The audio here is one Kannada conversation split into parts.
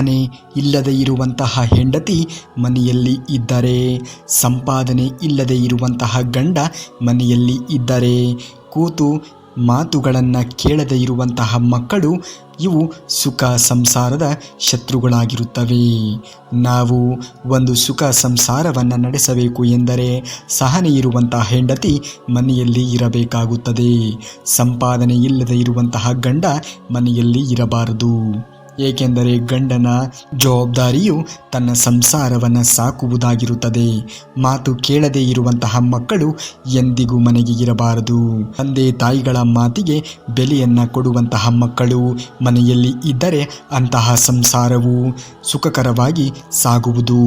ಸಹನೆ ಇಲ್ಲದೆ ಇರುವಂತಹ ಹೆಂಡತಿ ಮನೆಯಲ್ಲಿ ಇದ್ದರೆ, ಸಂಪಾದನೆ ಇಲ್ಲದೆ ಇರುವಂತಹ ಗಂಡ ಮನೆಯಲ್ಲಿ ಇದ್ದರೆ, ಕೂತು ಮಾತುಗಳನ್ನು ಕೇಳದೆ ಇರುವಂತಹ ಮಕ್ಕಳು ಇವು ಸುಖ ಸಂಸಾರದ ಶತ್ರುಗಳಾಗಿರುತ್ತವೆ. ನಾವು ಒಂದು ಸುಖ ಸಂಸಾರವನ್ನು ನಡೆಸಬೇಕು ಎಂದರೆ ಸಹನೆ ಇರುವಂತಹ ಹೆಂಡತಿ ಮನೆಯಲ್ಲಿ ಇರಬೇಕಾಗುತ್ತದೆ. ಸಂಪಾದನೆ ಇಲ್ಲದೆ ಇರುವಂತಹ ಗಂಡ ಮನೆಯಲ್ಲಿ ಇರಬಾರದು. ಏಕೆಂದರೆ ಗಂಡನ ಜವಾಬ್ದಾರಿಯು ತನ್ನ ಸಂಸಾರವನ್ನು ಸಾಕುವುದಾಗಿರುತ್ತದೆ. ಮಾತು ಕೇಳದೇ ಇರುವಂತಹ ಮಕ್ಕಳು ಎಂದಿಗೂ ಮನೆಗೆ ಇರಬಾರದು. ತಂದೆ ತಾಯಿಗಳ ಮಾತಿಗೆ ಬೆಲೆಯನ್ನು ಕೊಡುವಂತಹ ಮಕ್ಕಳು ಮನೆಯಲ್ಲಿ ಇದ್ದರೆ ಅಂತಹ ಸಂಸಾರವು ಸುಖಕರವಾಗಿ ಸಾಗುವುದು.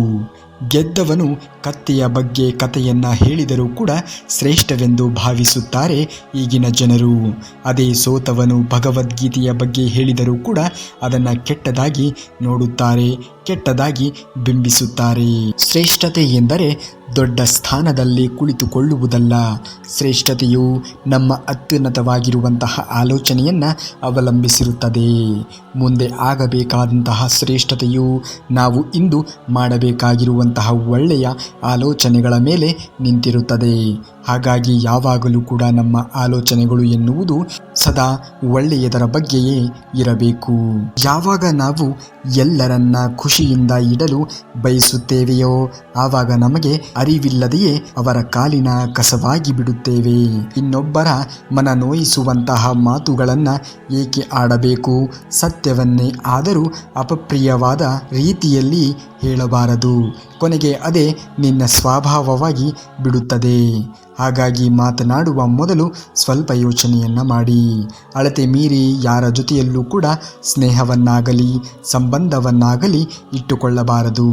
ಗೆದ್ದವನು ಕತ್ತೆಯ ಬಗ್ಗೆ ಕಥೆಯನ್ನು ಹೇಳಿದರೂ ಕೂಡ ಶ್ರೇಷ್ಠವೆಂದು ಭಾವಿಸುತ್ತಾರೆ ಈಗಿನ ಜನರು. ಅದೇ ಸೋತವನು ಭಗವದ್ಗೀತೆಯ ಬಗ್ಗೆ ಹೇಳಿದರೂ ಕೂಡ ಅದನ್ನು ಕೆಟ್ಟದಾಗಿ ನೋಡುತ್ತಾರೆ, ಕೆಟ್ಟದಾಗಿ ಬಿಂಬಿಸುತ್ತಾರೆ. ಶ್ರೇಷ್ಠತೆ ಎಂದರೆ ದೊಡ್ಡ ಸ್ಥಾನದಲ್ಲಿ ಕುಳಿತುಕೊಳ್ಳುವುದಲ್ಲ. ಶ್ರೇಷ್ಠತೆಯು ನಮ್ಮ ಅತ್ಯುನ್ನತವಾಗಿರುವಂತಹ ಆಲೋಚನೆಯನ್ನು ಅವಲಂಬಿಸಿರುತ್ತದೆ. ಮುಂದೆ ಆಗಬೇಕಾದಂತಹ ಶ್ರೇಷ್ಠತೆಯು ನಾವು ಇಂದು ಮಾಡಬೇಕಾಗಿರುವಂತಹ ಒಳ್ಳೆಯ ಆಲೋಚನೆಗಳ ಮೇಲೆ ನಿಂತಿರುತ್ತದೆ. ಹಾಗಾಗಿ ಯಾವಾಗಲೂ ಕೂಡ ನಮ್ಮ ಆಲೋಚನೆಗಳು ಎನ್ನುವುದು ಸದಾ ಒಳ್ಳೆಯದರ ಬಗ್ಗೆಯೇ ಇರಬೇಕು. ಯಾವಾಗ ನಾವು ಎಲ್ಲರನ್ನ ಖುಷಿಯಿಂದ ಇಡಲು ಬಯಸುತ್ತೇವೆಯೋ, ಆವಾಗ ನಮಗೆ ಅರಿವಿಲ್ಲದೆಯೇ ಅವರ ಕಾಲಿನ ಕಸವಾಗಿ ಬಿಡುತ್ತೇವೆ. ಇನ್ನೊಬ್ಬರ ಮನ ನೋಯಿಸುವಂತಹ ಮಾತುಗಳನ್ನ ಏಕೆ ಆಡಬೇಕು? ಸತ್ಯವನ್ನೇ ಆದರೂ ಅಪಪ್ರಿಯವಾದ ರೀತಿಯಲ್ಲಿ ಹೇಳಬಾರದು. ಕೊನೆಗೆ ಅದೇ ನಿನ್ನ ಸ್ವಭಾವವಾಗಿ ಬಿಡುತ್ತದೆ. ಹಾಗಾಗಿ ಮಾತನಾಡುವ ಮೊದಲು ಸ್ವಲ್ಪ ಯೋಚನೆಯನ್ನು ಮಾಡಿ. ಅಳತೆ ಮೀರಿ ಯಾರ ಜೊತೆಯಲ್ಲೂ ಕೂಡ ಸ್ನೇಹವನ್ನಾಗಲಿ, ಸಂಬಂಧವನ್ನಾಗಲಿ ಇಟ್ಟುಕೊಳ್ಳಬಾರದು.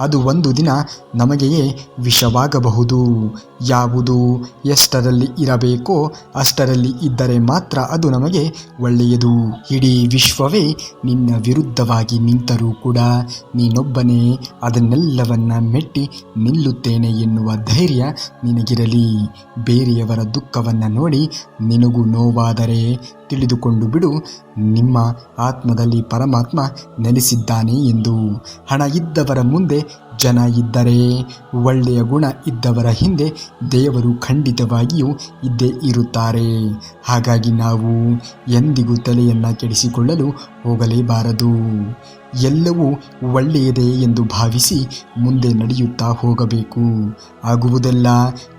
ಅದು ಒಂದು ದಿನ ನಮಗೆಯೇ ವಿಷವಾಗಬಹುದು. ಯಾವುದು ಎಷ್ಟರಲ್ಲಿ ಇರಬೇಕೋ ಅಷ್ಟರಲ್ಲಿ ಇದ್ದರೆ ಮಾತ್ರ ಅದು ನಮಗೆ ಒಳ್ಳೆಯದು. ಇಡೀ ವಿಶ್ವವೇ ನಿನ್ನ ವಿರುದ್ಧವಾಗಿ ನಿಂತರೂ ಕೂಡ ನೀನೊಬ್ಬನೇ ಅದನ್ನೆಲ್ಲವನ್ನ ಮೆಟ್ಟಿ ನಿಲ್ಲುತ್ತೇನೆ ಎನ್ನುವ ಧೈರ್ಯ ನಿನಗಿರಲಿ. ಬೇರೆಯವರ ದುಃಖವನ್ನು ನೋಡಿ ನಿನಗೂ ನೋವಾದರೆ ತಿಳಿದುಕೊಂಡು ಬಿಡು. ನಿಮ್ಮ ಆತ್ಮದಲ್ಲಿ ಪರಮಾತ್ಮ ನೆಲೆಸಿದ್ದಾನೆ ಎಂದು. ಹಣ ಇದ್ದವರ ಮುಂದೆ ಜನ ಇದ್ದರೆ, ಒಳ್ಳೆಯ ಗುಣ ಇದ್ದವರ ಹಿಂದೆ ದೇವರು ಖಂಡಿತವಾಗಿಯೂ ಇದ್ದೇ ಇರುತ್ತಾರೆ. ಹಾಗಾಗಿ ನಾವು ಎಂದಿಗೂ ತಲೆಯನ್ನು ಕೆಡಿಸಿಕೊಳ್ಳಲು ಹೋಗಲೇಬಾರದು. ಎಲ್ಲವೂ ಒಳ್ಳೆಯದೇ ಎಂದು ಭಾವಿಸಿ ಮುಂದೆ ನಡೆಯುತ್ತಾ ಹೋಗಬೇಕು. ಆಗುವುದೆಲ್ಲ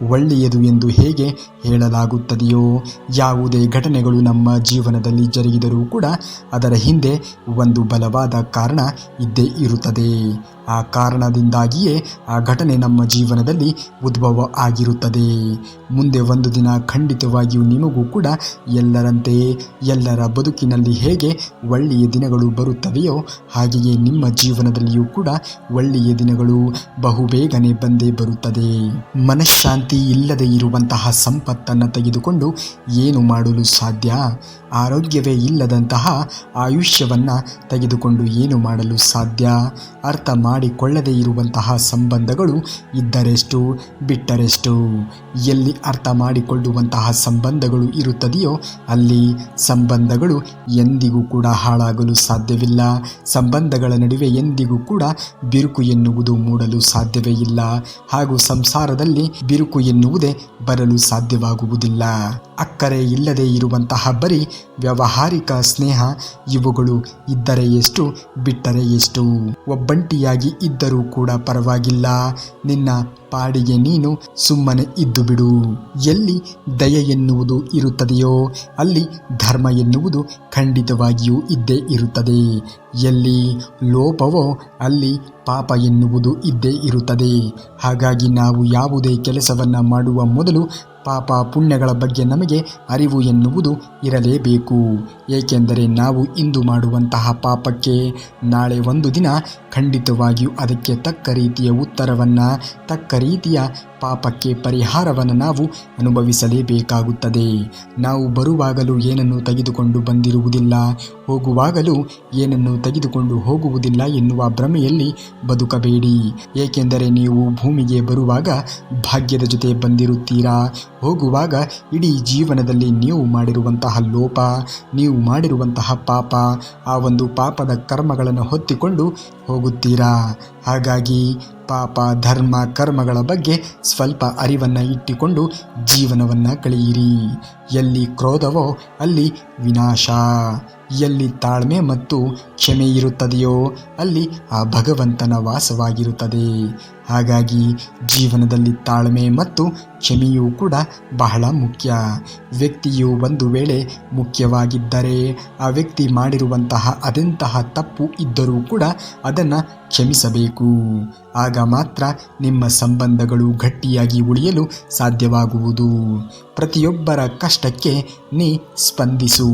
ಒಳ್ಳೆಯದು ಎಂದು ಹೇಗೆ ಹೇಳಲಾಗುತ್ತದೆಯೋ, ಯಾವುದೇ ಘಟನೆಗಳು ನಮ್ಮ ಜೀವನದಲ್ಲಿ ಜರುಗಿದರೂ ಕೂಡ ಅದರ ಹಿಂದೆ ಒಂದು ಬಲವಾದ ಕಾರಣ ಇದ್ದೇ ಇರುತ್ತದೆ. ಆ ಕಾರಣದಿಂದಾಗಿಯೇ ಆ ಘಟನೆ ನಮ್ಮ ಜೀವನದಲ್ಲಿ ಉದ್ಭವ ಆಗಿರುತ್ತದೆ. ಮುಂದೆ ಒಂದು ದಿನ ಖಂಡಿತವಾಗಿಯೂ ನಿಮಗೂ ಕೂಡ ಎಲ್ಲರಂತೆ ಎಲ್ಲರ ಬದುಕಿನಲ್ಲಿ ಹೇಗೆ ಒಳ್ಳೆಯ ದಿನಗಳು ಬರುತ್ತವೆಯೋ, ಹಾಗೆಯೇ ನಿಮ್ಮ ಜೀವನದಲ್ಲಿಯೂ ಕೂಡ ಒಳ್ಳೆಯ ದಿನಗಳು ಬಹುಬೇಗನೆ ಬಂದೇ ಬರುತ್ತದೆ. ಮನಃಶಾಂತಿ ಇಲ್ಲದೆ ಇರುವಂತಹ ಸಂಪತ್ತನ್ನು ತೆಗೆದುಕೊಂಡು ಏನು ಮಾಡಲು ಸಾಧ್ಯ? ಆರೋಗ್ಯವೇ ಇಲ್ಲದಂತಹ ಆಯುಷ್ಯವನ್ನು ತೆಗೆದುಕೊಂಡು ಏನು ಮಾಡಲು ಸಾಧ್ಯ? ಅರ್ಥ ಮಾಡಿಕೊಳ್ಳದೇ ಇರುವಂತಹ ಸಂಬಂಧಗಳು ಇದ್ದರೆಷ್ಟು ಬಿಟ್ಟರೆಷ್ಟು? ಎಲ್ಲಿ ಅರ್ಥ ಮಾಡಿಕೊಳ್ಳುವಂತಹ ಸಂಬಂಧಗಳು ಇರುತ್ತದೆಯೋ ಅಲ್ಲಿ ಸಂಬಂಧಗಳು ಎಂದಿಗೂ ಕೂಡ ಹಾಳಾಗಲು ಸಾಧ್ಯವಿಲ್ಲ. ಸಂಬಂಧಗಳ ನಡುವೆ ಎಂದಿಗೂ ಕೂಡ ಬಿರುಕು ಎನ್ನುವುದು ಮೂಡಲು ಸಾಧ್ಯವೇ ಇಲ್ಲ. ಹಾಗೂ ಸಂಸಾರದಲ್ಲಿ ಬಿರುಕು ಎನ್ನುವುದೇ ಬರಲು ಸಾಧ್ಯವಾಗುವುದಿಲ್ಲ. ಅಕ್ಕರೆ ಇಲ್ಲದೆ ಇರುವಂತಹ ಬರೀ ವ್ಯಾವಹಾರಿಕ ಸ್ನೇಹ, ಇವುಗಳು ಇದ್ದರೆ ಎಷ್ಟು, ಬಿಟ್ಟರೆ ಎಷ್ಟು? ಒಬ್ಬಂಟಿಯಾಗಿ ಇದ್ದರೂ ಕೂಡ ಪರವಾಗಿಲ್ಲ. ನಿನ್ನ ಪಾಡಿಗೆ ನೀನು ಸುಮ್ಮನೆ ಇದ್ದು ಬಿಡು. ಎಲ್ಲಿ ದಯೆ ಎನ್ನುವುದು ಇರುತ್ತದೆಯೋ, ಅಲ್ಲಿ ಧರ್ಮ ಎನ್ನುವುದು ಖಂಡಿತವಾಗಿಯೂ ಇದ್ದೇ ಇರುತ್ತದೆ. ಎಲ್ಲಿ ಲೋಪವೋ, ಅಲ್ಲಿ ಪಾಪ ಎನ್ನುವುದು ಇದ್ದೇ ಇರುತ್ತದೆ. ಹಾಗಾಗಿ ನಾವು ಯಾವುದೇ ಕೆಲಸವನ್ನು ಮಾಡುವ ಮೊದಲು ಪಾಪ ಪುಣ್ಯಗಳ ಬಗ್ಗೆ ನಮಗೆ ಅರಿವು ಎನ್ನುವುದು ಇರಲೇಬೇಕು. ಏಕೆಂದರೆ ನಾವು ಇಂದು ಮಾಡುವಂತಹ ಪಾಪಕ್ಕೆ ನಾಳೆ ಒಂದು ದಿನ ಖಂಡಿತವಾಗಿಯೂ ಅದಕ್ಕೆ ತಕ್ಕ ರೀತಿಯ ಉತ್ತರವನ್ನು, ತಕ್ಕ ರೀತಿಯ ಪಾಪಕ್ಕೆ ಪರಿಹಾರವನ್ನು ನಾವು ಅನುಭವಿಸಲೇಬೇಕಾಗುತ್ತದೆ. ನಾವು ಬರುವಾಗಲೂ ಏನನ್ನು ತೆಗೆದುಕೊಂಡು ಬಂದಿರುವುದಿಲ್ಲ, ಹೋಗುವಾಗಲೂ ಏನನ್ನು ತೆಗೆದುಕೊಂಡು ಹೋಗುವುದಿಲ್ಲ ಎನ್ನುವ ಭ್ರಮೆಯಲ್ಲಿ ಬದುಕಬೇಡಿ. ಏಕೆಂದರೆ ನೀವು ಭೂಮಿಗೆ ಬರುವಾಗ ಭಾಗ್ಯದ ಜೊತೆ ಬಂದಿರುತ್ತೀರಾ? ಹೋಗುವಾಗ ಇಡೀ ಜೀವನದಲ್ಲಿ ನೀವು ಮಾಡಿರುವಂತಹ ಲೋಪ, ನೀವು ಮಾಡಿರುವಂತಹ ಪಾಪ, ಆ ಒಂದು ಪಾಪದ ಕರ್ಮಗಳನ್ನು ಹೊತ್ತಿಕೊಂಡು ಹೋಗುತ್ತೀರಾ? ಹಾಗಾಗಿ ಪಾಪ ಧರ್ಮ ಕರ್ಮಗಳ ಬಗ್ಗೆ ಸ್ವಲ್ಪ ಅರಿವನ್ನು ಇಟ್ಟುಕೊಂಡು ಜೀವನವನ್ನು ಕಳೆಯಿರಿ. ಎಲ್ಲಿ ಕ್ರೋಧವೋ ಅಲ್ಲಿ ವಿನಾಶ. ಎಲ್ಲಿ ತಾಳ್ಮೆ ಮತ್ತು ಕ್ಷಮೆ ಇರುತ್ತದೆಯೋ ಅಲ್ಲಿ ಆ ಭಗವಂತನ ವಾಸವಾಗಿರುತ್ತದೆ. ಹಾಗಾಗಿ ಜೀವನದಲ್ಲಿ ತಾಳ್ಮೆ ಮತ್ತು ಕ್ಷಮೆಯೂ ಕೂಡ ಬಹಳ ಮುಖ್ಯ. ವ್ಯಕ್ತಿಯು ಒಂದು ವೇಳೆ ಮುಖ್ಯವಾಗಿದ್ದರೆ, ಆ ವ್ಯಕ್ತಿ ಮಾಡಿರುವಂತಹ ಅದೆಂತಹ ತಪ್ಪು ಇದ್ದರೂ ಕೂಡ ಅದನ್ನು ಕ್ಷಮಿಸಬೇಕು. ಆಗ ಮಾತ್ರ ನಿಮ್ಮ ಸಂಬಂಧಗಳು ಗಟ್ಟಿಯಾಗಿ ಉಳಿಯಲು ಸಾಧ್ಯವಾಗುವುದು. ಪ್ರತಿಯೊಬ್ಬರ ಕಷ್ಟಕ್ಕೆ ನೀ ಸ್ಪಂದಿಸು.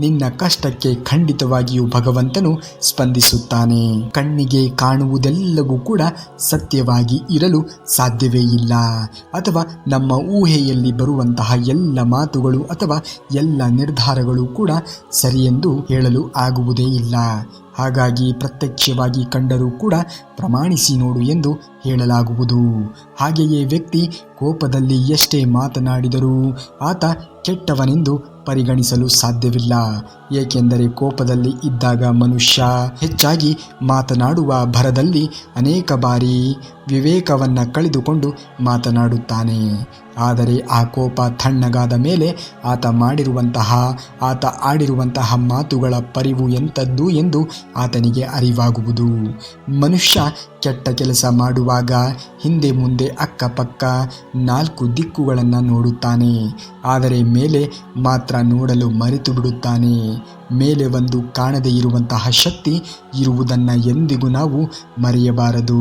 ನಿನ್ನ ಕಷ್ಟಕ್ಕೆ ಖಂಡಿತವಾಗಿಯೂ ಭಗವಂತನು ಸ್ಪಂದಿಸುತ್ತಾನೆ. ಕಣ್ಣಿಗೆ ಕಾಣುವುದೆಲ್ಲವೂ ಕೂಡ ಸತ್ಯವಾಗಿ ಇರಲು ಸಾಧ್ಯವೇ ಇಲ್ಲ. ಅಥವಾ ನಮ್ಮ ಊಹೆಯಲ್ಲಿ ಬರುವಂತಹ ಎಲ್ಲ ಮಾತುಗಳು ಅಥವಾ ಎಲ್ಲ ನಿರ್ಧಾರಗಳು ಕೂಡ ಸರಿಯೆಂದು ಹೇಳಲು ಆಗುವುದೇ ಇಲ್ಲ. ಹಾಗಾಗಿ ಪ್ರತ್ಯಕ್ಷವಾಗಿ ಕಂಡರೂ ಕೂಡ ಪ್ರಮಾಣಿಸಿ ನೋಡು ಎಂದು ಹೇಳಲಾಗುವುದು. ಹಾಗೆಯೇ ವ್ಯಕ್ತಿ ಕೋಪದಲ್ಲಿ ಎಷ್ಟೇ ಮಾತನಾಡಿದರೂ ಆತ ಕೆಟ್ಟವನೆಂದು Brasil ಪರಿಗಣಿಸಲು ಸಾಧ್ಯವಿಲ್ಲ. ಏಕೆಂದರೆ ಕೋಪದಲ್ಲಿ ಇದ್ದಾಗ ಮನುಷ್ಯ ಹೆಚ್ಚಾಗಿ ಮಾತನಾಡುವ ಭರದಲ್ಲಿ ಅನೇಕ ಬಾರಿ ವಿವೇಕವನ್ನು ಕಳೆದುಕೊಂಡು ಮಾತನಾಡುತ್ತಾನೆ. ಆದರೆ ಆ ಕೋಪ ತಣ್ಣಗಾದ ಮೇಲೆ ಆತ ಮಾಡಿರುವಂತಹ, ಆತ ಆಡಿರುವಂತಹ ಮಾತುಗಳ ಪರಿವು ಎಂಥದ್ದು ಎಂದು ಆತನಿಗೆ ಅರಿವಾಗುವುದು. ಮನುಷ್ಯ ಕೆಟ್ಟ ಕೆಲಸ ಮಾಡುವಾಗ ಹಿಂದೆ ಮುಂದೆ ಅಕ್ಕಪಕ್ಕ ನಾಲ್ಕು ದಿಕ್ಕುಗಳನ್ನು ನೋಡುತ್ತಾನೆ. ಆದರೆ ಮೇಲೆ ಮಾತ್ರ ನೋಡಲು ಮರೆತು ಬಿಡುತ್ತಾನೆ. ಮೇಲೆ ಒಂದು ಕಾಣದೇ ಇರುವಂತಹ ಶಕ್ತಿ ಇರುವುದನ್ನು ಎಂದಿಗೂ ನಾವು ಮರೆಯಬಾರದು.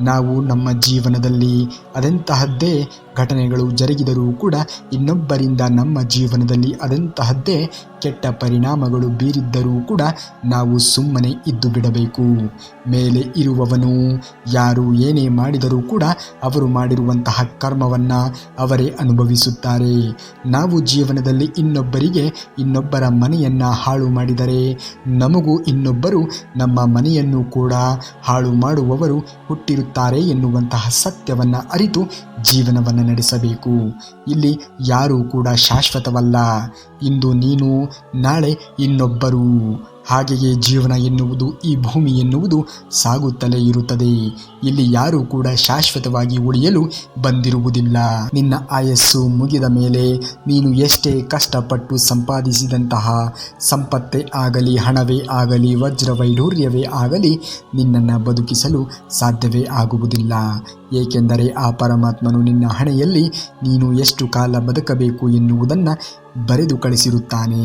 ನಾವು ನಮ್ಮ ಜೀವನದಲ್ಲಿ ಅದೆಂತಹದ್ದೇ ಘಟನೆಗಳು ಜರುಗಿದರೂ ಕೂಡ ಇನ್ನೊಬ್ಬರಿಂದ ನಮ್ಮ ಜೀವನದಲ್ಲಿ ಅದೆಂತಹದ್ದೇ ಕೆಟ್ಟ ಪರಿಣಾಮಗಳು ಬೀರಿದ್ದರೂ ಕೂಡ ನಾವು ಸುಮ್ಮನೆ ಇದ್ದು ಬಿಡಬೇಕು. ಮೇಲೆ ಇರುವವನು, ಯಾರು ಏನೇ ಮಾಡಿದರೂ ಕೂಡ ಅವರು ಮಾಡಿರುವಂತಹ ಕರ್ಮವನ್ನು ಅವರೇ ಅನುಭವಿಸುತ್ತಾರೆ. ನಾವು ಜೀವನದಲ್ಲಿ ಇನ್ನೊಬ್ಬರಿಗೆ ಇನ್ನೊಬ್ಬರ ಮನೆಯನ್ನು ಹಾಳು ಮಾಡಿದರೆ ನಮಗೂ ಇನ್ನೊಬ್ಬರು ನಮ್ಮ ಮನೆಯನ್ನು ಕೂಡ ಹಾಳು ಮಾಡುವವರು ಹುಟ್ಟಿರುತ್ತಾರೆ ಎನ್ನುವಂತಹ ಸತ್ಯವನ್ನು ಅರಿತು ಜೀವನವನ್ನು ನಡೆಸಬೇಕು. ಇಲ್ಲಿ ಯಾರೂ ಕೂಡ ಶಾಶ್ವತವಲ್ಲ. ಇಂದು ನೀನು ನಾಳೆ ಇನ್ನೊಬ್ಬರು. ಹಾಗೆಯೇ ಜೀವನ ಎನ್ನುವುದು, ಈ ಭೂಮಿ ಎನ್ನುವುದು ಸಾಗುತ್ತಲೇ ಇರುತ್ತದೆ. ಇಲ್ಲಿ ಯಾರೂ ಕೂಡ ಶಾಶ್ವತವಾಗಿ ಉಳಿಯಲು ಬಂದಿರುವುದಿಲ್ಲ. ನಿನ್ನ ಆಯಸ್ಸು ಮುಗಿದ ಮೇಲೆ ನೀನು ಎಷ್ಟೇ ಕಷ್ಟಪಟ್ಟು ಸಂಪಾದಿಸಿದಂತಹ ಸಂಪತ್ತೇ ಆಗಲಿ, ಹಣವೇ ಆಗಲಿ ವಜ್ರ ವೈಢೂರ್ಯವೇ ಆಗಲಿ ನಿನ್ನನ್ನು ಬದುಕಿಸಲು ಸಾಧ್ಯವೇ ಆಗುವುದಿಲ್ಲ. ಏಕೆಂದರೆ ಆ ಪರಮಾತ್ಮನು ನಿನ್ನ ಹಣೆಯಲ್ಲಿ ನೀನು ಎಷ್ಟು ಕಾಲ ಬದುಕಬೇಕು ಎನ್ನುವುದನ್ನು ಬರೆದು ಕಳಿಸಿರುತ್ತಾನೆ.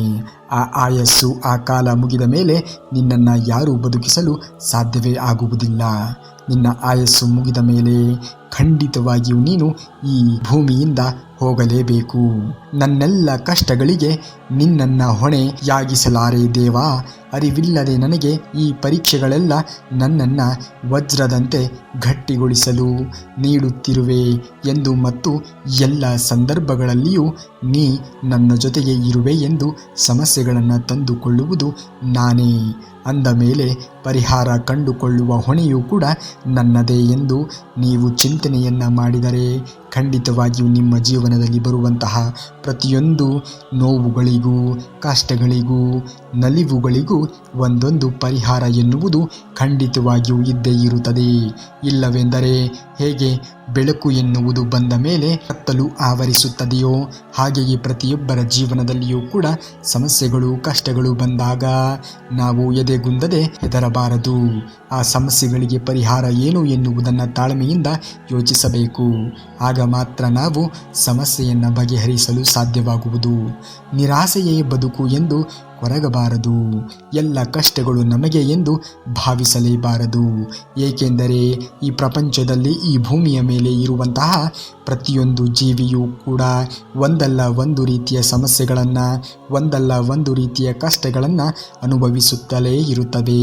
ಆ ಆಯಸ್ಸು, ಆ ಕಾಲ ಮುಗಿದ ಮೇಲೆ ನಿನ್ನನ್ನು ಯಾರೂ ಬದುಕಿಸಲು ಸಾಧ್ಯವೇ ಆಗುವುದಿಲ್ಲ. ನಿನ್ನ ಆಯಸ್ಸು ಮುಗಿದ ಮೇಲೆ ಖಂಡಿತವಾಗಿಯೂ ನೀನು ಈ ಭೂಮಿಯಿಂದ ಹೋಗಲೇಬೇಕು. ನನ್ನೆಲ್ಲ ಕಷ್ಟಗಳಿಗೆ ನಿನ್ನನ್ನು ಹೊಣೆಯಾಗಿಸಲಾರೆ ದೇವಾ. ಅರಿವಿಲ್ಲದೆ ನನಗೆ ಈ ಪರೀಕ್ಷೆಗಳೆಲ್ಲ ನನ್ನನ್ನು ವಜ್ರದಂತೆ ಗಟ್ಟಿಗೊಳಿಸಲು ನೀಡುತ್ತಿರುವೆ ಎಂದು ಮತ್ತು ಎಲ್ಲ ಸಂದರ್ಭಗಳಲ್ಲಿಯೂ ನೀ ನನ್ನ ಜೊತೆಗೆ ಇರುವೆ ಎಂದು ಸಮಸ್ಯೆಗಳನ್ನು ತಂದುಕೊಳ್ಳುವುದು ನಾನೇ. ಅಂದ ಮೇಲೆ ಪರಿಹಾರ ಕಂಡುಕೊಳ್ಳುವ ಹೊಣೆಯೂ ಕೂಡ ನನ್ನದೇ ಎಂದು ನೀವು ಚಿಂತನೆಯನ್ನು ಮಾಡಿದರೆ. ಖಂಡಿತವಾಗಿಯೂ ನಿಮ್ಮ ಜೀವನದಲ್ಲಿ ಬರುವಂತಹ ಪ್ರತಿಯೊಂದು ನೋವುಗಳಿಗೂ, ಕಷ್ಟಗಳಿಗೂ, ನಲಿವುಗಳಿಗೂ ಒಂದೊಂದು ಪರಿಹಾರ ಎನ್ನುವುದು ಖಂಡಿತವಾಗಿಯೂ ಇದ್ದೇ ಇರುತ್ತದೆ. ಇಲ್ಲವೆಂದರೆ ಹೇಗೆ ಬೆಳಕು ಎನ್ನುವುದು ಬಂದ ಮೇಲೆ ಕತ್ತಲು ಆವರಿಸುತ್ತದೆಯೋ, ಹಾಗೆಯೇ ಪ್ರತಿಯೊಬ್ಬರ ಜೀವನದಲ್ಲಿಯೂ ಕೂಡ ಸಮಸ್ಯೆಗಳು, ಕಷ್ಟಗಳು ಬಂದಾಗ ನಾವು ಎದೆಗುಂದದೆ ಹೆದರಬಾರದು. ಆ ಸಮಸ್ಯೆಗಳಿಗೆ ಪರಿಹಾರ ಏನು ಎನ್ನುವುದನ್ನು ತಾಳ್ಮೆಯಿಂದ ಯೋಚಿಸಬೇಕು. ಆಗ ಮಾತ್ರ ನಾವು ಸಮಸ್ಯೆಯನ್ನು ಬಗೆಹರಿಸಲು ಸಾಧ್ಯವಾಗುವುದು. ನಿರಾಸೆಯೇ ಬದುಕು ಎಂದು ಕೊರಗಬಾರದು. ಎಲ್ಲ ಕಷ್ಟಗಳು ನಮಗೆ ಎಂದು ಭಾವಿಸಲೇಬಾರದು. ಏಕೆಂದರೆ ಈ ಪ್ರಪಂಚದಲ್ಲಿ ಈ ಭೂಮಿಯ ಮೇಲೆ ಇರುವಂತಹ ಪ್ರತಿಯೊಂದು ಜೀವಿಯೂ ಕೂಡ ಒಂದಲ್ಲ ಒಂದು ರೀತಿಯ ಸಮಸ್ಯೆಗಳನ್ನು, ಒಂದಲ್ಲ ಒಂದು ರೀತಿಯ ಕಷ್ಟಗಳನ್ನು ಅನುಭವಿಸುತ್ತಲೇ ಇರುತ್ತವೆ.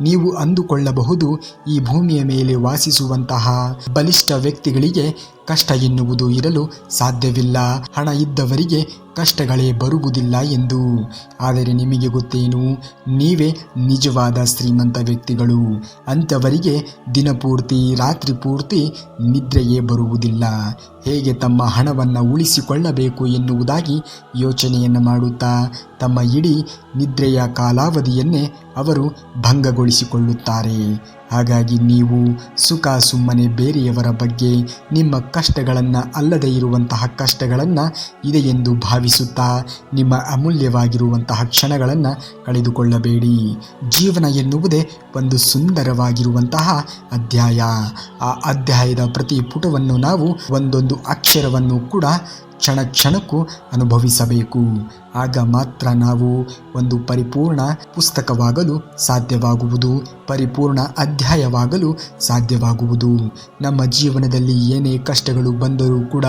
ನೀವು ಅಂದುಕೊಳ್ಳಬಹುದು ಈ ಭೂಮಿಯ ಮೇಲೆ ವಾಸಿಸುವಂತಹ ಬಲಿಷ್ಠ ವ್ಯಕ್ತಿಗಳಿಗೆ ಕಷ್ಟ ಎನ್ನುವುದು ಇರಲು ಸಾಧ್ಯವಿಲ್ಲ. ಹಣ ಇದ್ದವರಿಗೆ ಕಷ್ಟಗಳೇ ಬರುವುದಿಲ್ಲ ಎಂದು. ಆದರೆ ನಿಮಗೆ ಗೊತ್ತೇನು? ನೀವೇ ನಿಜವಾದ ಶ್ರೀಮಂತ ವ್ಯಕ್ತಿಗಳು. ಅಂಥವರಿಗೆ ದಿನಪೂರ್ತಿ, ರಾತ್ರಿ ಪೂರ್ತಿ ನಿದ್ರೆಯೇ ಬರುವುದಿಲ್ಲ. ಹೇಗೆ ತಮ್ಮ ಹಣವನ್ನು ಉಳಿಸಿಕೊಳ್ಳಬೇಕು ಎನ್ನುವುದಾಗಿ ಯೋಚನೆಯನ್ನು ಮಾಡುತ್ತಾ, ತಮ್ಮ ಇಡೀ ನಿದ್ರೆಯ ಕಾಲಾವಧಿಯನ್ನೇ ಅವರು ಭಂಗಗೊಳಿಸಿಕೊಳ್ಳುತ್ತಾರೆ. ಹಾಗಾಗಿ ನೀವು ಸುಖ ಸುಮ್ಮನೆ ಬೇರೆಯವರ ಬಗ್ಗೆ ನಿಮ್ಮ ಕಷ್ಟಗಳನ್ನು ಅಲ್ಲದೆ ಇರುವಂತಹ ಕಷ್ಟಗಳನ್ನು ಇದೆ ಎಂದು ಭಾವಿಸುತ್ತಾ ನಿಮ್ಮ ಅಮೂಲ್ಯವಾಗಿರುವಂತಹ ಕ್ಷಣಗಳನ್ನು ಕಳೆದುಕೊಳ್ಳಬೇಡಿ. ಜೀವನ ಎನ್ನುವುದೇ ಒಂದು ಸುಂದರವಾಗಿರುವಂತಹ ಅಧ್ಯಾಯ. ಆ ಅಧ್ಯಾಯದ ಪ್ರತಿ ಪುಟವನ್ನು ನಾವು ಒಂದೊಂದು ಅಕ್ಷರವನ್ನು ಕೂಡ ಕ್ಷಣ ಕ್ಷಣಕ್ಕೂ ಅನುಭವಿಸಬೇಕು. ಆಗ ಮಾತ್ರ ನಾವು ಒಂದು ಪರಿಪೂರ್ಣ ಪುಸ್ತಕವಾಗಲು ಸಾಧ್ಯವಾಗುವುದು, ಪರಿಪೂರ್ಣ ಅಧ್ಯಾಯವಾಗಲು ಸಾಧ್ಯವಾಗುವುದು. ನಮ್ಮ ಜೀವನದಲ್ಲಿ ಏನೇ ಕಷ್ಟಗಳು ಬಂದರೂ ಕೂಡ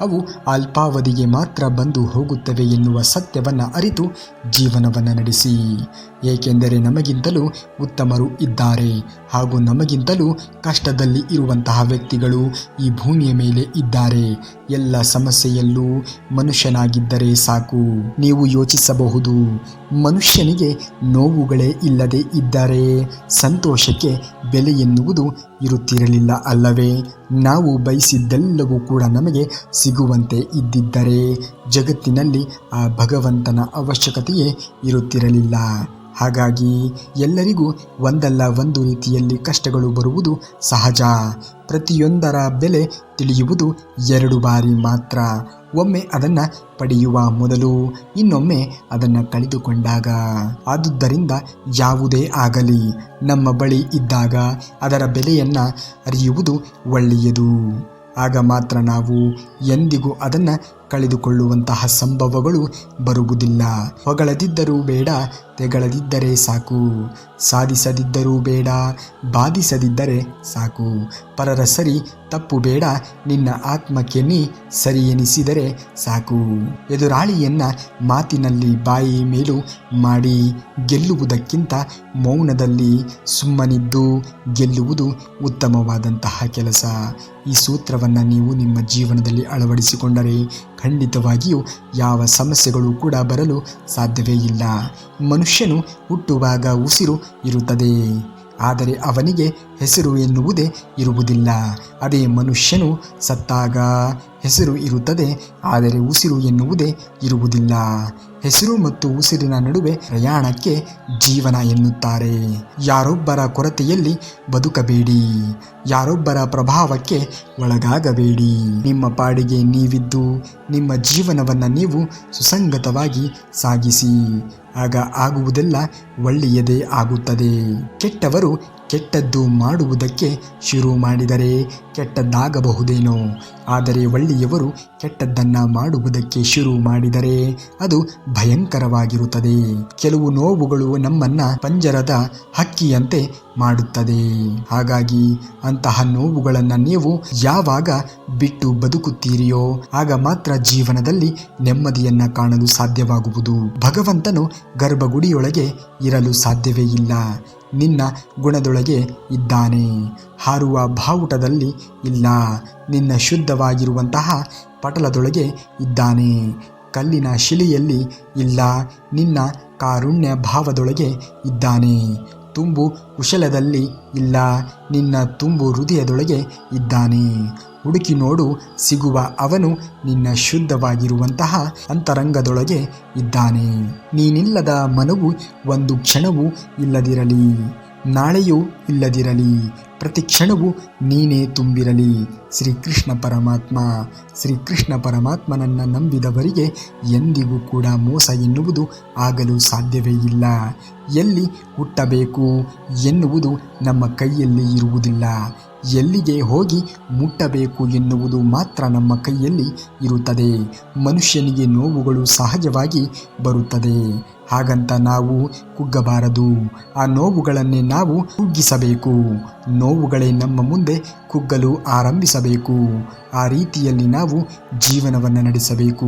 ಅವು ಅಲ್ಪಾವಧಿಗೆ ಮಾತ್ರ ಬಂದು ಹೋಗುತ್ತವೆ ಎನ್ನುವ ಸತ್ಯವನ್ನು ಅರಿತು ಜೀವನವನ್ನು ನಡೆಸಿ. ಏಕೆಂದರೆ ನಮಗಿಂತಲೂ ಉತ್ತಮರು ಇದ್ದಾರೆ. ಹಾಗೂ ನಮಗಿಂತಲೂ ಕಷ್ಟದಲ್ಲಿ ಇರುವಂತಹ ವ್ಯಕ್ತಿಗಳು ಈ ಭೂಮಿಯ ಮೇಲೆ ಇದ್ದಾರೆ. ಎಲ್ಲ ಸಮಸ್ಯೆಯಲ್ಲೂ ಮನುಷ್ಯನಾಗಿದ್ದರೆ ಸಾಕು. ನೀವು ಯೋಚಿಸಬಹುದು. ಮನುಷ್ಯನಿಗೆ ನೋವುಗಳೇ ಇಲ್ಲದೆ ಇದ್ದರೆ. ಸಂತೋಷಕ್ಕೆ ಬೆಲೆ ಎನ್ನುವುದು ಇರುತ್ತಿರಲಿಲ್ಲ ಅಲ್ಲವೇ? ನಾವು ಬಯಸಿದ್ದೆಲ್ಲವೂ ಕೂಡ ನಮಗೆ ಸಿಗುವಂತೆ ಇದ್ದಿದ್ದರೆ ಜಗತ್ತಿನಲ್ಲಿ ಆ ಭಗವಂತನ ಅವಶ್ಯಕತೆಯೇ ಇರುತ್ತಿರಲಿಲ್ಲ. ಹಾಗಾಗಿ ಎಲ್ಲರಿಗೂ ಒಂದಲ್ಲ ಒಂದು ರೀತಿಯಲ್ಲಿ ಕಷ್ಟಗಳು ಬರುವುದು ಸಹಜ. ಪ್ರತಿಯೊಂದರ ಬೆಲೆ ತಿಳಿಯುವುದು ಎರಡು ಬಾರಿ ಮಾತ್ರ. ಒಮ್ಮೆ ಅದನ್ನು ಪಡೆಯುವ ಮೊದಲು ಇನ್ನೊಮ್ಮೆ ಅದನ್ನು ಕಳೆದುಕೊಂಡಾಗ. ಆದುದರಿಂದ ಯಾವುದೇ ಆಗಲಿ, ನಮ್ಮ ಬಳಿ ಇದ್ದಾಗ ಅದರ ಬೆಲೆಯನ್ನು ಅರಿಯುವುದು ಒಳ್ಳೆಯದು. ಆಗ ಮಾತ್ರ ನಾವು ಎಂದಿಗೂ ಅದನ್ನು ಕಳೆದುಕೊಳ್ಳುವಂತಹ ಸಂಭವಗಳು ಬರುವುದಿಲ್ಲ. ಹೊಗಳದಿದ್ದರೂ ಬೇಡ, ತೆಗಳದಿದ್ದರೆ ಸಾಕು. ಸಾಧಿಸದಿದ್ದರೂ ಬೇಡ, ಬಾಧಿಸದಿದ್ದರೆ ಸಾಕು. ಪರರ ಸರಿ, ತಪ್ಪು ಬೇಡ, ನಿನ್ನ ಆತ್ಮಕ್ಕೆ ನೀ ಸರಿ ಎನಿಸಿದರೆ ಸಾಕು. ಎದುರಾಳಿಯನ್ನ ಮಾತಿನಲ್ಲಿ ಬಾಯಿ ಮೇಲು ಮಾಡಿ ಗೆಲ್ಲುವುದಕ್ಕಿಂತ ಮೌನದಲ್ಲಿ ಸುಮ್ಮನಿದ್ದು ಗೆಲ್ಲುವುದು ಉತ್ತಮವಾದಂತಹ ಕೆಲಸ. ಈ ಸೂತ್ರವನ್ನು ನೀವು ನಿಮ್ಮ ಜೀವನದಲ್ಲಿ ಅಳವಡಿಸಿಕೊಂಡರೆ ಖಂಡಿತವಾಗಿಯೂ ಯಾವ ಸಮಸ್ಯೆಗಳು ಕೂಡ ಬರಲು ಸಾಧ್ಯವೇ ಇಲ್ಲ. ಮನುಷ್ಯನು ಹುಟ್ಟುವಾಗ ಉಸಿರು ಇರುತ್ತದೆ. ಆದರೆ ಅವನಿಗೆ ಹೆಸರು ಎನ್ನುವುದೇ ಇರುವುದಿಲ್ಲ. ಅದೇ ಮನುಷ್ಯನು ಸತ್ತಾಗ ಹೆಸರು ಇರುತ್ತದೆ, ಆದರೆ ಉಸಿರು ಎನ್ನುವುದೇ ಇರುವುದಿಲ್ಲ. ಹೆಸರು ಮತ್ತು ಉಸಿರಿನ ನಡುವೆ ಪ್ರಯಾಣಕ್ಕೆ ಜೀವನ ಎನ್ನುತ್ತಾರೆ. ಯಾರೊಬ್ಬರ ಕೊರತೆಯಲ್ಲಿ ಬದುಕಬೇಡಿ. ಯಾರೊಬ್ಬರ ಪ್ರಭಾವಕ್ಕೆ ಒಳಗಾಗಬೇಡಿ. ನಿಮ್ಮ ಪಾಡಿಗೆ ನೀವಿದ್ದು, ನಿಮ್ಮ ಜೀವನವನ್ನು ನೀವು ಸುಸಂಗತವಾಗಿ ಸಾಗಿಸಿ. ಆಗ ಆಗುವುದೆಲ್ಲ ಒಳ್ಳೆಯದೇ ಆಗುತ್ತದೆ. ಕೆಟ್ಟವರು ಕೆಟ್ಟದ್ದು ಮಾಡುವುದಕ್ಕೆ ಶುರು ಮಾಡಿದರೆ ಕೆಟ್ಟದ್ದಾಗಬಹುದೇನೋ. ಆದರೆ ಒಳ್ಳೆಯವರು ಕೆಟ್ಟದ್ದನ್ನು ಮಾಡುವುದಕ್ಕೆ ಶುರು ಮಾಡಿದರೆ ಅದು ಭಯಂಕರವಾಗಿರುತ್ತದೆ. ಕೆಲವು ನೋವುಗಳು ನಮ್ಮನ್ನು ಪಂಜರದ ಹಕ್ಕಿಯಂತೆ ಮಾಡುತ್ತದೆ. ಹಾಗಾಗಿ ಅಂತಹ ನೋವುಗಳನ್ನು ನೀವು ಯಾವಾಗ ಬಿಟ್ಟು ಬದುಕುತ್ತೀರಿಯೋ, ಆಗ ಮಾತ್ರ ಜೀವನದಲ್ಲಿ ನೆಮ್ಮದಿಯನ್ನು ಕಾಣಲು ಸಾಧ್ಯವಾಗುವುದು. ಭಗವಂತನು ಗರ್ಭಗುಡಿಯೊಳಗೆ ಇರಲು ಸಾಧ್ಯವೇ ಇಲ್ಲ. ನಿನ್ನ ಗುಣದೊಳಗೆ ಇದ್ದಾನೆ. ಹಾರುವ ಬಾವುಟದಲ್ಲಿ ಇಲ್ಲ. ನಿನ್ನ ಶುದ್ಧವಾಗಿರುವಂತಹ ಪಟಲದೊಳಗೆ ಇದ್ದಾನೆ. ಕಲ್ಲಿನ ಶಿಲೆಯಲ್ಲಿ ಇಲ್ಲ. ನಿನ್ನ ಕಾರುಣ್ಯ ಭಾವದೊಳಗೆ ಇದ್ದಾನೆ. ತುಂಬು ಕುಶಲದಲ್ಲಿ ಇಲ್ಲ. ನಿನ್ನ ತುಂಬು ಹೃದಯದೊಳಗೆ ಇದ್ದಾನೆ. ಹುಡುಕಿ ನೋಡು, ಸಿಗುವ ಅವನು ನಿನ್ನ ಶುದ್ಧವಾಗಿರುವಂತಹ ಅಂತರಂಗದೊಳಗೆ ಇದ್ದಾನೆ. ನೀನಿಲ್ಲದ ಮನವು ಒಂದು ಕ್ಷಣವೂ ಇಲ್ಲದಿರಲಿ. ನಾಳೆಯೂ ಇಲ್ಲದಿರಲಿ. ಪ್ರತಿ ಕ್ಷಣವೂ ನೀನೇ ತುಂಬಿರಲಿ. ಶ್ರೀಕೃಷ್ಣ ಪರಮಾತ್ಮ, ಶ್ರೀಕೃಷ್ಣ ಪರಮಾತ್ಮನನ್ನು ನಂಬಿದವರಿಗೆ ಎಂದಿಗೂ ಕೂಡ ಮೋಸ ಎನ್ನುವುದು ಆಗಲು ಸಾಧ್ಯವೇ ಇಲ್ಲ. ಎಲ್ಲಿ ಹುಟ್ಟಬೇಕು ಎನ್ನುವುದು ನಮ್ಮ ಕೈಯಲ್ಲಿ ಇರುವುದಿಲ್ಲ. ಎಲ್ಲಿಗೆ ಹೋಗಿ ಮುಟ್ಟಬೇಕು ಎನ್ನುವುದು ಮಾತ್ರ ನಮ್ಮ ಕೈಯಲ್ಲಿ ಇರುತ್ತದೆ. ಮನುಷ್ಯನಿಗೆ ನೋವುಗಳು ಸಹಜವಾಗಿ ಬರುತ್ತದೆ. ಹಾಗಂತ ನಾವು ಕುಗ್ಗಬಾರದು. ಆ ನೋವುಗಳನ್ನೇ ನಾವು ಕುಗ್ಗಿಸಬೇಕು. ನೋವುಗಳೇ ನಮ್ಮ ಮುಂದೆ ಕುಗ್ಗಲು ಆರಂಭಿಸಬೇಕು. ಆ ರೀತಿಯಲ್ಲಿ ನಾವು ಜೀವನವನ್ನು ನಡೆಸಬೇಕು.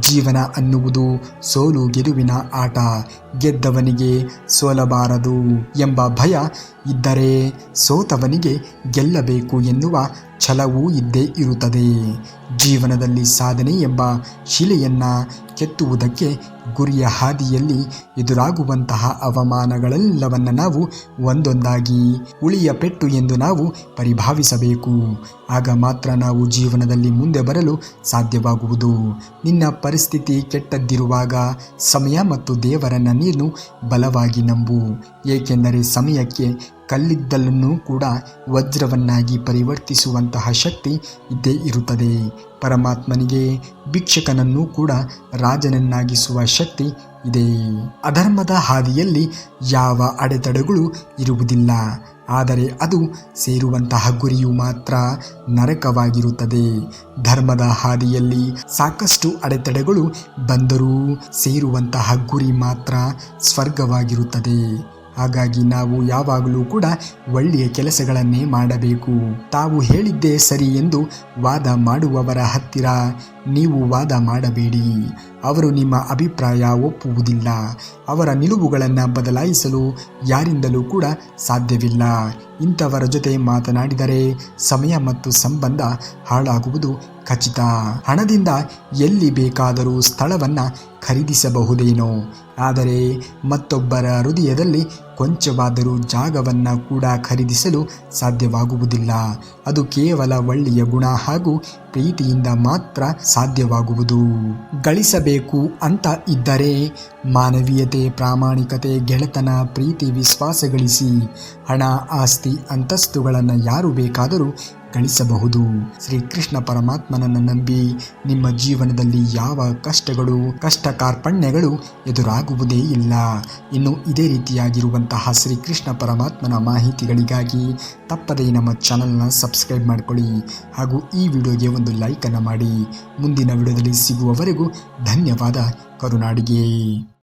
ಜೀವನ ಅನ್ನುವುದು ಸೋಲು ಗೆಲುವಿನ ಆಟ. ಗೆದ್ದವನಿಗೆ ಸೋಲಬಾರದು ಎಂಬ ಭಯ ಇದ್ದರೆ ಸೋತವನಿಗೆ ಗೆಲ್ಲಬೇಕು ಎನ್ನುವ ಛಲವೂ ಇದ್ದೇ ಇರುತ್ತದೆ. ಜೀವನದಲ್ಲಿ ಸಾಧನೆ ಎಂಬ ಶಿಲೆಯನ್ನು ಕೆತ್ತುವುದಕ್ಕೆ ಗುರಿಯ ಹಾದಿಯಲ್ಲಿ ಎದುರಾಗುವಂತಹ ಅವಮಾನಗಳೆಲ್ಲವನ್ನು ನಾವು ಒಂದೊಂದಾಗಿ ಉಳಿಯ ಪೆಟ್ಟು ಎಂದು ನಾವು ಪರಿಭಾವಿಸಬೇಕು. ಆಗ ಮಾತ್ರ ನಾವು ಜೀವನದಲ್ಲಿ ಮುಂದೆ ಬರಲು ಸಾಧ್ಯವಾಗುವುದು. ನಿನ್ನ ಪರಿಸ್ಥಿತಿ ಕೆಟ್ಟದ್ದಿರುವಾಗ ಸಮಯ ಮತ್ತು ದೇವರನ್ನು ನೀನು ಬಲವಾಗಿ ನಂಬು. ಏಕೆಂದರೆ ಸಮಯಕ್ಕೆ ಕಲ್ಲಿದ್ದಲನ್ನು ಕೂಡ ವಜ್ರವನ್ನಾಗಿ ಪರಿವರ್ತಿಸುವಂತಹ ಶಕ್ತಿ ಇದ್ದೇ ಇರುತ್ತದೆ. ಪರಮಾತ್ಮನಿಗೆ ಭಿಕ್ಷಕನನ್ನು ಕೂಡ ರಾಜನನ್ನಾಗಿಸುವ ಶಕ್ತಿ ಇದೆ. ಅಧರ್ಮದ ಹಾದಿಯಲ್ಲಿ ಯಾವ ಅಡೆತಡೆಗಳು ಇರುವುದಿಲ್ಲ. ಆದರೆ ಅದು ಸೇರುವಂತಹ ಗುರಿಯು ಮಾತ್ರ ನರಕವಾಗಿರುತ್ತದೆ. ಧರ್ಮದ ಹಾದಿಯಲ್ಲಿ ಸಾಕಷ್ಟು ಅಡೆತಡೆಗಳು ಬಂದರೂ ಸೇರುವಂತಹ ಗುರಿ ಮಾತ್ರ ಸ್ವರ್ಗವಾಗಿರುತ್ತದೆ. ಹಾಗಾಗಿ ನಾವು ಯಾವಾಗಲೂ ಕೂಡ ಒಳ್ಳೆಯ ಕೆಲಸಗಳನ್ನೇ ಮಾಡಬೇಕು. ತಾವು ಹೇಳಿದ್ದೇ ಸರಿ ಎಂದು ವಾದ ಮಾಡುವವರ ಹತ್ತಿರ ನೀವು ವಾದ ಮಾಡಬೇಡಿ. ಅವರು ನಿಮ್ಮ ಅಭಿಪ್ರಾಯ ಒಪ್ಪುವುದಿಲ್ಲ. ಅವರ ನಿಲುವುಗಳನ್ನು ಬದಲಾಯಿಸಲು ಯಾರಿಂದಲೂ ಕೂಡ ಸಾಧ್ಯವಿಲ್ಲ. ಇಂಥವರ ಜೊತೆ ಮಾತನಾಡಿದರೆ ಸಮಯ ಮತ್ತು ಸಂಬಂಧ ಹಾಳಾಗುವುದು ಖಚಿತ. ಹಣದಿಂದ ಎಲ್ಲಿ ಬೇಕಾದರೂ ಸ್ಥಳವನ್ನು ಖರೀದಿಸಬಹುದೇನೋ. ಆದರೆ ಮತ್ತೊಬ್ಬರ ಹೃದಯದಲ್ಲಿ ಕೊಂಚವಾದರೂ ಜಾಗವನ್ನು ಕೂಡ ಖರೀದಿಸಲು ಸಾಧ್ಯವಾಗುವುದಿಲ್ಲ. ಅದು ಕೇವಲ ಒಳ್ಳೆಯ ಗುಣ ಹಾಗೂ ಪ್ರೀತಿಯಿಂದ ಮಾತ್ರ ಸಾಧ್ಯವಾಗುವುದು. ಗಳಿಸಬೇಕು ಅಂತ ಇದ್ದರೆ ಮಾನವೀಯತೆ, ಪ್ರಾಮಾಣಿಕತೆ, ಗೆಳೆತನ, ಪ್ರೀತಿ, ವಿಶ್ವಾಸ ಗಳಿಸಿ. ಹಣ, ಆಸ್ತಿ, ಅಂತಸ್ತುಗಳನ್ನು ಯಾರು ಬೇಕಾದರೂ ಗಳಿಸಬಹುದು ಶ್ರೀಕೃಷ್ಣ ಪರಮಾತ್ಮನನ್ನು ನಂಬಿ ನಿಮ್ಮ ಜೀವನದಲ್ಲಿ ಯಾವ ಕಷ್ಟಗಳು ಕಷ್ಟ ಕಾರ್ಪಣ್ಯಗಳು ಎದುರಾಗುವುದೇ ಇಲ್ಲ. ಇನ್ನು ಇದೇ ರೀತಿಯಾಗಿರುವಂತಹ ಶ್ರೀಕೃಷ್ಣ ಪರಮಾತ್ಮನ ಮಾಹಿತಿಗಳಿಗಾಗಿ ತಪ್ಪದೇ ನಮ್ಮ ಚಾನಲ್ನ ಸಬ್ಸ್ಕ್ರೈಬ್ ಮಾಡಿಕೊಳ್ಳಿ ಹಾಗೂ ಈ ವಿಡಿಯೋಗೆ ಒಂದು ಲೈಕನ್ನು ಮಾಡಿ. ಮುಂದಿನ ವಿಡಿಯೋದಲ್ಲಿ ಸಿಗುವವರೆಗೂ ಧನ್ಯವಾದ. ಕರುನಾಡಿಗೆ.